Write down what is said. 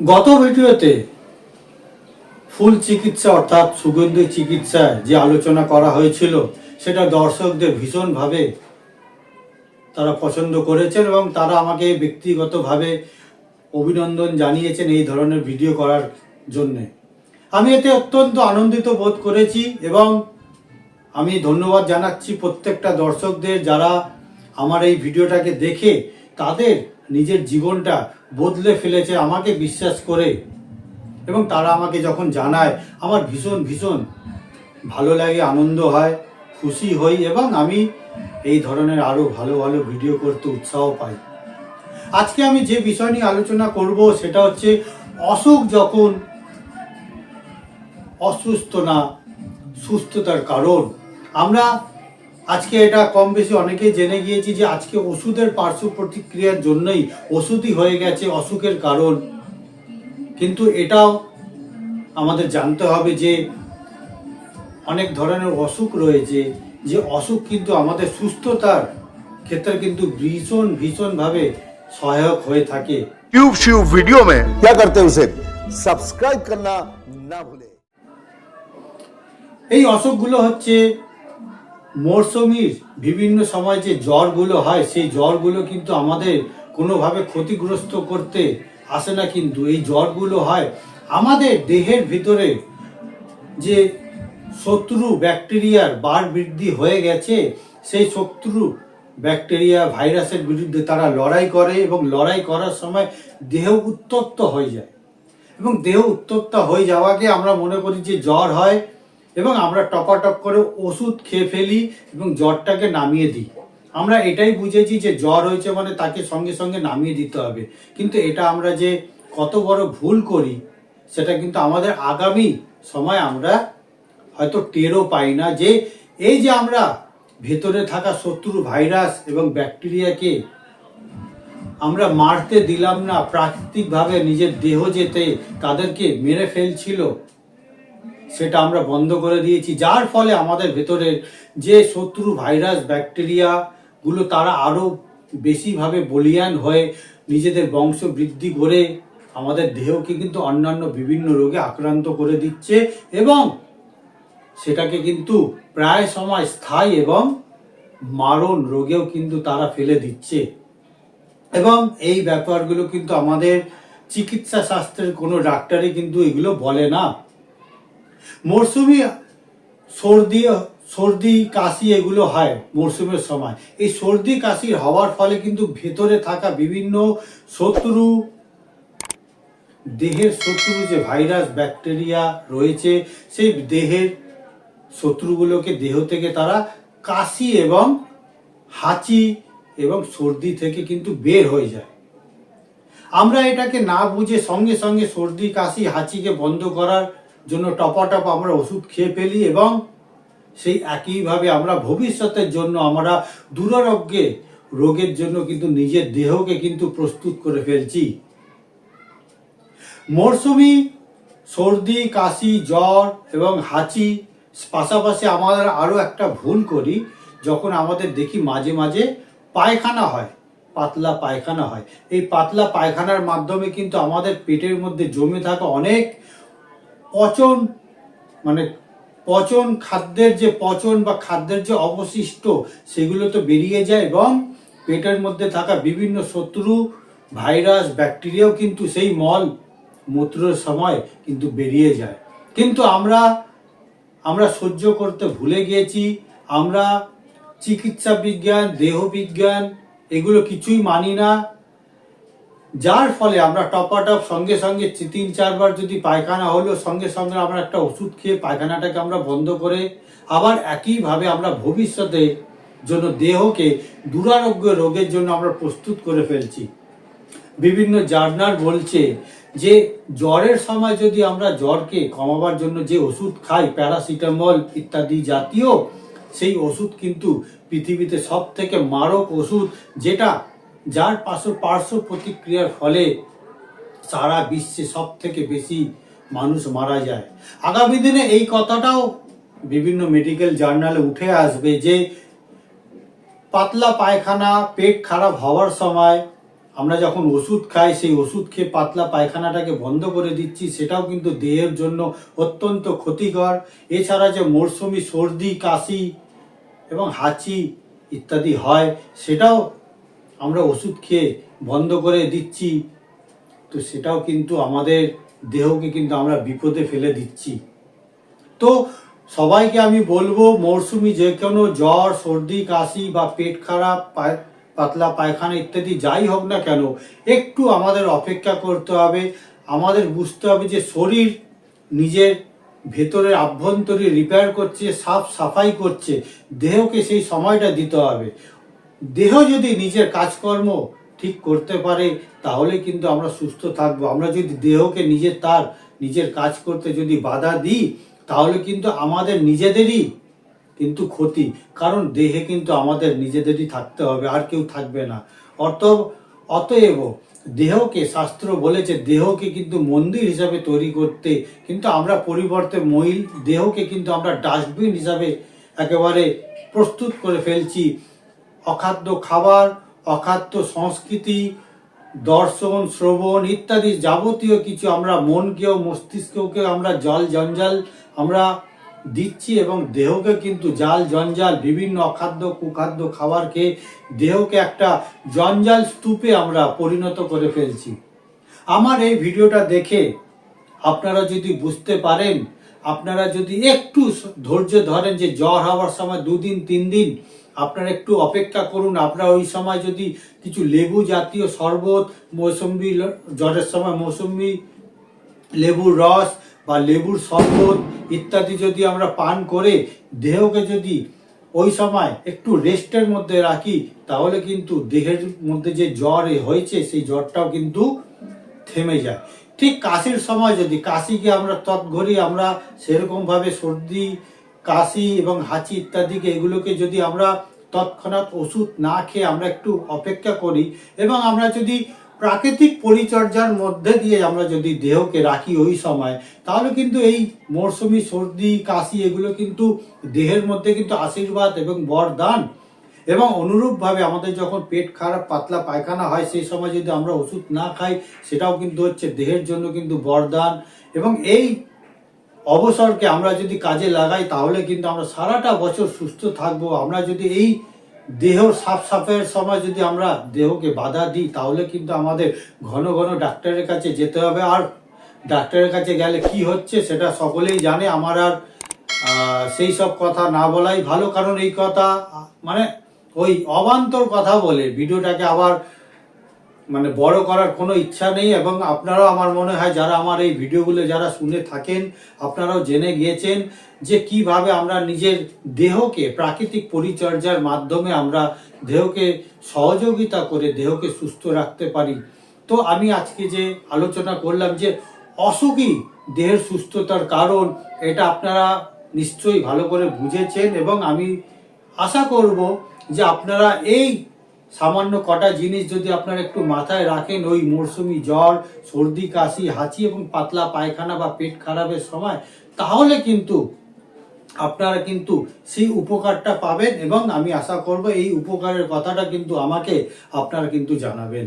গত ভিডিওতে ফুল চিকিৎসা অর্থাৎ সুগন্ধি চিকিৎসায় যে আলোচনা করা হয়েছিল, সেটা দর্শকদের ভীষণভাবে তারা পছন্দ করেছেন এবং তারা আমাকে ব্যক্তিগতভাবে অভিনন্দন জানিয়েছেন এই ধরনের ভিডিও করার জন্যে। আমি এতে অত্যন্ত আনন্দিত বোধ করেছি এবং আমি ধন্যবাদ জানাচ্ছি প্রত্যেকটা দর্শকদের যারা আমার এই ভিডিওটাকে দেখে তাদের নিজের জীবনটা বদলে ফেলেছে, আমাকে বিশ্বাস করে। এবং তারা আমাকে যখন জানায়, আমার ভীষণ ভীষণ ভালো লাগে, আনন্দ হয়, খুশি হই, এবং আমি এই ধরনের আরও ভালো ভালো ভিডিও করতে উৎসাহ পাই। আজকে আমি যে বিষয় নিয়ে আলোচনা করব, সেটা হচ্ছে অসুখ যখন অসুস্থ না, সুস্থতার কারণ। আমরা আজকে এটা কম বেশি অনেকেই জেনে গিয়েছি যে আজকে ওষুধের পার্শ্ব প্রতিক্রিয়ার জন্যই ওষুধই হয়ে গেছে অসুখের কারণ কিন্তু এটাও আমাদের জানতে হবে যে অনেক ধরনের অসুখ রয়েছে যে অসুখ কিন্তু আমাদের সুস্থতার ক্ষেত্রে কিন্তু ভীষণ ভীষণভাবে সহায়ক হয়ে থাকে ट्यूब श्यूब वीडियो में क्या करते हैं उसे सब्सक्राइब करना ना भूलें এই অসুখগুলো হচ্ছে মরশুমির বিভিন্ন সময় যে জ্বরগুলো হয়, সেই জ্বরগুলো কিন্তু আমাদের কোনোভাবে ক্ষতিগ্রস্ত করতে আসে না কিন্তু। এই জ্বরগুলো হয় আমাদের দেহের ভিতরে যে শত্রু ব্যাকটেরিয়ার বার বৃদ্ধি হয়ে গেছে, সেই শত্রু ব্যাকটেরিয়া ভাইরাসের বিরুদ্ধে তারা লড়াই করে এবং লড়াই করার সময় দেহ উত্তপ্ত হয়ে যায়। এবং দেহ উত্তপ্ত হয়ে যাওয়াকে আমরা মনে করি যে জ্বর হয় এবং আমরা টপাটপ করে ওষুধ খেয়ে ফেলি এবং জ্বরটাকে নামিয়ে দিই। আমরা এটাই বুঝেছি যে জ্বর হয়েছে মানে তাকে সঙ্গে সঙ্গে নামিয়ে দিতে হবে। কিন্তু এটা আমরা যে কত বড় ভুল করি, সেটা কিন্তু আমাদের আগামী সময় আমরা হয়তো টেরও পাই না যে এই যে আমরা ভেতরে থাকা শত্রু ভাইরাস এবং ব্যাকটেরিয়াকে আমরা মারতে দিলাম না, প্রাকৃতিকভাবে নিজের দেহ যেতে তাদেরকে মেরে ফেলছিল সেটা আমরা বন্ধ করে দিয়েছি, যার ফলে আমাদের ভেতরের যে শত্রু ভাইরাস, ব্যাকটেরিয়া গুলো তারা আরও বেশিভাবে বলিয়ান হয়ে নিজেদের বংশ বৃদ্ধি করে আমাদের দেহকে কিন্তু অন্যান্য বিভিন্ন রোগে আক্রান্ত করে দিচ্ছে এবং সেটাকে কিন্তু প্রায় সময় স্থায়ী এবং মারণ রোগেও কিন্তু তারা ফেলে দিচ্ছে। এবং এই ব্যাপারগুলো কিন্তু আমাদের চিকিৎসা শাস্ত্রের কোনো ডাক্তারই কিন্তু এগুলো বলে না। মরশুমি সর্দি সর্দি, কাশি এগুলো হয় মরশুমের সময়। এই সর্দি, কাশি হওয়ার ফলে কিন্তু ভেতরে থাকা বিভিন্ন শত্রু, দেহের শত্রু, যে ভাইরাস, ব্যাকটেরিয়া রয়েছে, সেই দেহের শত্রুগুলোকে দেহ থেকে তারা কাশি এবং হাঁচি এবং সর্দি থেকে কিন্তু বের হয়ে যায়। আমরা এটাকে না বুঝে সঙ্গে সঙ্গে সর্দি, কাশি, হাঁচিকে বন্ধ করার জন্য টপাটপ আমরা ওষুধ খেয়ে ফেলি এবং সেই একইভাবে আমরা ভবিষ্যতের জন্য আমরা দুরারোগ্যে, রোগের জন্য কিন্তু নিজের দেহকে কিন্তু প্রস্তুত করে ফেলছি। মরশুমি সর্দি, কাশি, জ্বর এবং হাঁচি, পাশাপাশি আমাদের আরও একটা ভুল করি, যখন আমাদের দেখি মাঝে মাঝে পায়খানা হয়, পাতলা পায়খানা হয়। এই পাতলা পায়খানার মাধ্যমে কিন্তু আমাদের পেটের মধ্যে জমে থাকা অনেক পচন মানে পচন খাদ্যের যে পচন বা খাদ্যের যে অবশিষ্ট, সেগুলো তো বেরিয়ে যায় এবং পেটের মধ্যে থাকা বিভিন্ন শত্রু, ভাইরাস, ব্যাকটেরিয়াও কিন্তু সেই মল মূত্রের সময় কিন্তু বেরিয়ে যায়। কিন্তু আমরা আমরা সহ্য করতে ভুলে গিয়েছি, আমরা চিকিৎসা বিজ্ঞান, দেহ বিজ্ঞান, এগুলো কিছুই মানি না। যার ফলে আমরা টপাটপ সঙ্গে সঙ্গে চি- তিন, চারবার যদি পায়খানা হলো, সঙ্গে সঙ্গে আমরা একটা ওষুধ খেয়ে পায়খানাটাকে আমরা বন্ধ করে আবার একইভাবে আমরা ভবিষ্যতে জন্য দেহকে দুরারোগ্য রোগের জন্য আমরা প্রস্তুত করে ফেলছি। বিভিন্ন জার্নাল বলছে যে জ্বরের সময় যদি আমরা জ্বরকে কমাবার জন্য যে ওষুধ খাই, প্যারাসিটামল ইত্যাদি জাতীয়, সেই ওষুধ কিন্তু পৃথিবীতে সব থেকে মারক ওষুধ যেটা যার পার্শ্ব পার্শ্ব প্রতিক্রিয়ার ফলে সারা বিশ্বে সব থেকে বেশি মানুষ মারা যায়। আগামী দিনে এই কথাটাও বিভিন্ন মেডিকেল জার্নালে উঠে আসবে যে, পাতলা পায়খানা পেট খারাপ হওয়ার সময় আমরা যখন ওষুধ খাই, সেই ওষুধ খেয়ে পাতলা পায়খানাটাকে বন্ধ করে দিচ্ছি, সেটাও কিন্তু দেহের জন্য অত্যন্ত ক্ষতিকর। এছাড়া যে মরশুমি সর্দি, কাশি এবং হাঁচি ইত্যাদি হয়, সেটাও আমরা ওষুধ খেয়ে বন্ধ করে দিচ্ছি, তো সেটাও কিন্তু আমাদের দেহকে কিন্তু আমরা বিপদে ফেলে দিচ্ছি। তো সবাইকে আমি বলব মরশুমি যে কোনো জ্বর, সর্দি, কাশি বা পেট খারাপ পাতলা পায়খানা ইত্যাদি যাই হোক না কেন, একটু আমাদের অপেক্ষা করতে হবে। আমাদের বুঝতে হবে যে শরীর নিজের ভেতরের আভ্যন্তরীণ রিপেয়ার করছে, সাফ সাফাই করছে, দেহকে সেই সময়টা দিতে হবে। দেহ যদি নিজের কাজকর্ম ঠিক করতে পারে, তাহলে কিন্তু আমরা সুস্থ থাকব। আমরা যদি দেহকে নিজের তার, নিজের কাজ করতে যদি বাধা দিই, তাহলে কিন্তু আমাদের নিজেদেরই কিন্তু ক্ষতি। কারণ দেহে কিন্তু আমাদের নিজেদেরই থাকতে হবে, আর কেউ থাকবে না। অত অতএব দেহকে, শাস্ত্র বলেছে, দেহকে কিন্তু মন্দির হিসাবে তৈরি করতে। কিন্তু আমরা পরিবর্তে মহিল, দেহকে কিন্তু আমরা ডাস্টবিন হিসাবে একেবারে প্রস্তুত করে ফেলছি। অখাদ্য খাবার, অখাদ্য সংস্কৃতি, দর্শন, শ্রবণ ইত্যাদি যাবতীয় কিছু আমরা মনকেও মস্তিষ্ককে আমরা জল, জঞ্জাল আমরা দিচ্ছি এবং দেহকে কিন্তু জাল, জঞ্জাল, বিভিন্ন অখাদ্য, কুখাদ্য খাবার খেয়ে দেহকে একটা জঞ্জাল স্তূপে আমরা পরিণত করে ফেলছি। আমার এই ভিডিওটা দেখে আপনারা যদি বুঝতে পারেন, আপনারা যদি একটু ধৈর্য ধরেন যে জ্বর হওয়ার সময় দুদিন তিন দিন আপনারা একটু অপেক্ষা করুন। আপনারা ওই সময় যদি কিছু লেবু জাতীয় শরবত, মৌসুম্বি জ্বরের সময় মৌসুম্বি, লেবুর রস বা লেবুর শরবত ইত্যাদি যদি আমরা পান করে, দেহকে যদি ওই সময় একটু রেস্টের মধ্যে রাখি, তাহলে কিন্তু দেহের মধ্যে যে জ্বর হয়েছে, সেই জ্বরটাও কিন্তু থেমে যায়। ঠিক কাশির সময় যদি, কাশিকে আমরা তৎঘড়ি আমরা সেরকমভাবে সর্দি কাশি এবং হাঁচি ইত্যাদিকে এগুলোকে যদি আমরা তৎক্ষণাৎ ওষুধ না খেয়ে আমরা একটু অপেক্ষা করি এবং আমরা যদি প্রাকৃতিক পরিচর্যার মধ্যে দিয়ে আমরা যদি দেহকে রাখি ওই সময়, তাহলে কিন্তু এই মরশুমি সর্দি, কাশি এগুলো কিন্তু দেহের মধ্যে কিন্তু আশীর্বাদ এবং বরদান এবং অনুরূপভাবে আমাদের যখন পেট খারাপ, পাতলা পায়খানা হয়, সেই সময় যদি আমরা ওষুধ না খাই, সেটাও কিন্তু হচ্ছে দেহের জন্য কিন্তু বরদান এবং এই অবসরকে আমরা যদি কাজে লাগাই, তাহলে কিন্তু আমরা সারাটা বছর সুস্থ থাকব। আমরা যদি এই দেহ সাফ সাফের সময় যদি আমরা দেহকে বাধা দিই, তাহলে কিন্তু আমাদের ঘন ঘন ডাক্তারের কাছে যেতে হবে। আর ডাক্তারের কাছে গেলে কি হচ্ছে সেটা সকলেই জানে। আমার আর সেই সব কথা না বলাই ভালো। কারণ এই কথা মানে ওই অবান্তর কথা বলে। ভিডিওটাকে আবার মানে বড় করার কোনো ইচ্ছা নেই এবং আপনারাও আমার মনে হয় যারা আমার এই ভিডিওগুলো যারা শুনে থাকেন, আপনারাও জেনে গিয়েছেন যে কীভাবে আমরা নিজের দেহকে প্রাকৃতিক পরিচর্যার মাধ্যমে আমরা দেহকে সহযোগিতা করে দেহকে সুস্থ রাখতে পারি। তো আমি আজকে যে আলোচনা করলাম যে অসুখই দেহের সুস্থতার কারণ, এটা আপনারা নিশ্চয়ই ভালো করে বুঝেছেন এবং আমি আশা করব যে আপনারা এই সামান্য কটা জিনিস যদি আপনারা একটু মাথায় রাখেন, ওই মরশুমি জ্বর সর্দি, কাশি, হাঁচি এবং পাতলা পায়খানা বা পেট খারাপের সময়, তাহলে কিন্তু আপনারা কিন্তু সেই উপকারটা পাবেন এবং আমি আশা করব এই উপকারের কথাটা কিন্তু আমাকে আপনারা কিন্তু জানাবেন।